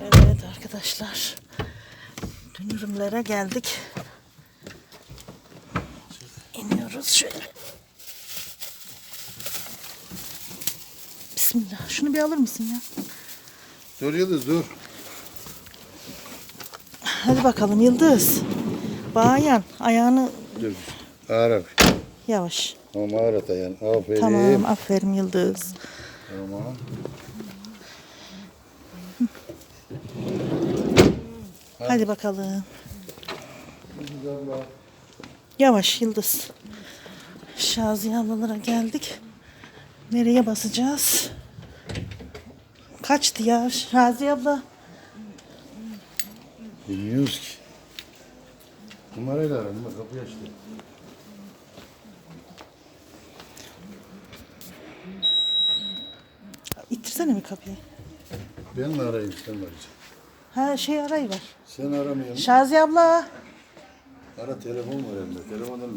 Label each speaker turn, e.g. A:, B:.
A: Evet arkadaşlar. Dönürümlere geldik. İniyoruz şöyle. Bismillah. Şunu bir alır mısın ya?
B: Dur Yıldız dur.
A: Hadi bakalım Yıldız. Bayan ayağını
B: Dur. Ağır abi.
A: yavaş.
B: Tamam ağır at ayağını. Aferin.
A: Tamam aferin Yıldız.
B: Tamam.
A: Hadi bakalım. Yavaş Yıldız. Şaziye ablalara geldik. Nereye basacağız? Kaçtı ya Şaziye abla?
B: Bilmiyoruz ki. Numarayla ara. Numara kapıyı açtı.
A: İttirsene mi kapıyı?
B: Ben mi arayayım sen mi arayacaksın?
A: Ha şey arayı var.
B: Sen aramıyorsun.
A: Şaziye abla.
B: Ara telefon var elinde. Telefondan